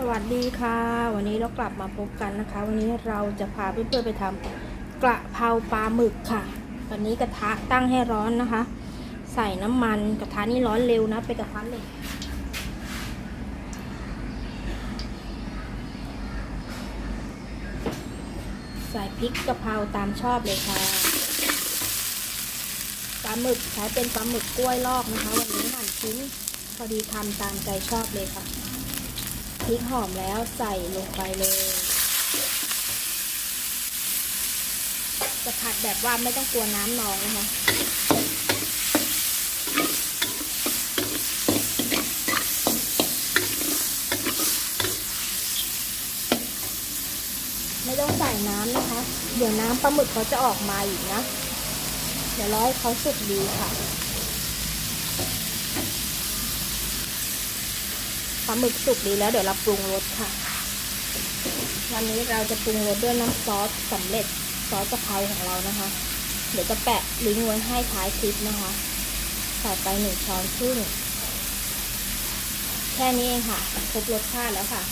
สวัสดีค่ะ วันนี้เรากลับมาพบกันนะคะ วันนี้เราจะพาเพื่อนๆไปทำกระเพราปลาหมึกค่ะวันนี้กระทะตั้งให้ร้อนนะคะ ใส่น้ำมันกระทะนี่ร้อนเร็วนะเป็นกระทะเหล็กใส่พริกกะเพราตามชอบเลยค่ะปลาหมึกใช้เป็นปลาหมึกกล้วยลอกนะคะ วันนี้หั่นชิ้นพอดีทำตามใจชอบเลยค่ะ พริกหอมแล้วใส่ลงไปเลย จะผัดแบบว่าไม่ต้องกลัวน้ำนองนะคะไม่ต้องใส่น้ำนะคะ เดี๋ยวน้ำปลาหมึกเขาจะออกมาอีกนะ เดี๋ยวรอให้เขาสุกดีค่ะ ปลาหมึกสุกดีแล้วเดี๋ยวเราปรุงรสค่ะ วันนี้เราจะปรุงรสด้วยน้ำซอสสำเร็จซอสกะเพราของเรานะคะ เดี๋ยวจะแปะลิงก์ไว้ให้ท้ายคลิปนะคะใส่ไปหนึ่งช้อนครึ่งแค่นี้เองค่ะครบรสชาติแล้วค่ะ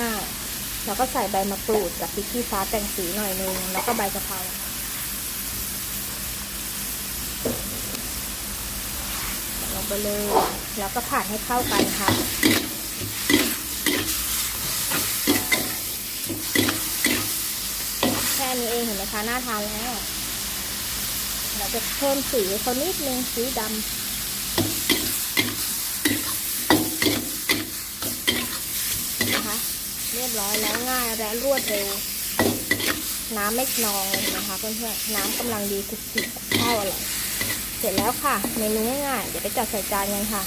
ง่ายๆแล้วก็ใส่ใบมะกรูดกับพริกขี้ฟ้าแต่งสีหน่อยนึงแล้วก็ใบกะเพราค่ะลง ไปเลย แล้วก็ผัดให้เข้ากันค่ะแค่นี้เองเห็นไหมคะน่าทานแล้วเราจะเพิ่มสีเขานิดนึงสีดำนะคะเรียบร้อยแล้วง่ายและรวดเร็ว น้ำไม่นองเลยนะคะเพื่อนๆน้ำกำลังดีคุกคิกข้าวอร่อย เสร็จแล้วค่ะ เมนูง่ายๆ เดี๋ยวไปจัดใส่จานกันค่ะ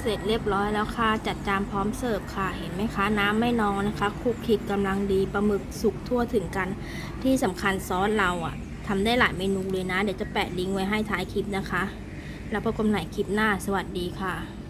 เสร็จเรียบร้อยแล้วค่ะ จัดจานพร้อมเสิร์ฟค่ะ เห็นไหมคะ น้ำไม่นองนะคะคลุกคลิกกำลังดีปลาหมึกสุกทั่วถึงกัน ที่สำคัญซอสเราอะทำได้หลายเมนูเลยนะ เดี๋ยวจะแปะลิงก์ไว้ให้ท้ายคลิปนะคะ แล้วพบกันใหม่คลิปหน้า สวัสดีค่ะ